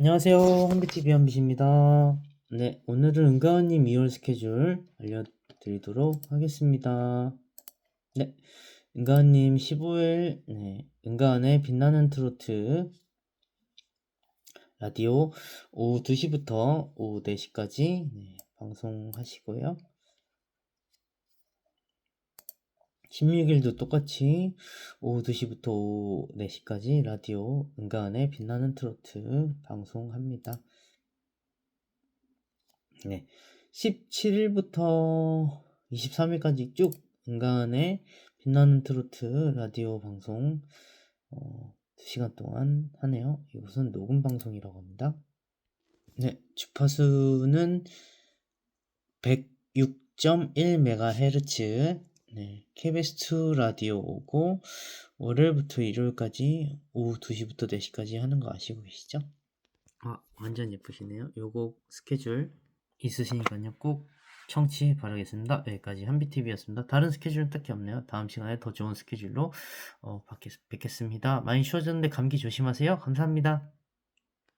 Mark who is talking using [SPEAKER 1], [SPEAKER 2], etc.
[SPEAKER 1] 안녕하세요. 한비TV 한빛입니다. 네, 오늘은 은가은님 2월 스케줄 알려드리도록 하겠습니다. 네, 은가은님 15일, 네, 은가은의 빛나는 트로트 라디오 오후 2시부터 오후 4시까지 네, 방송하시고요. 16일도 똑같이 오후 2시부터 오후 4시까지 라디오 은가은의 빛나는 트로트 방송합니다. 네. 17일부터 23일까지 쭉 은가은의 빛나는 트로트 라디오 방송 어, 2시간 동안 하네요. 이것은 녹음 방송이라고 합니다. 네, 주파수는 106.1MHz 네, KBS2 라디오고 월요일부터 일요일까지 오후 2시부터 4시까지 하는 거 아시고 계시죠? 아, 완전 예쁘시네요. 요거 스케줄 있으시니까요. 꼭 청취 바라겠습니다. 여기까지 한비TV였습니다. 다른 스케줄은 딱히 없네요. 다음 시간에 더 좋은 스케줄로 어, 뵙겠, 뵙겠습니다. 많이 추워졌는데 감기 조심하세요. 감사합니다.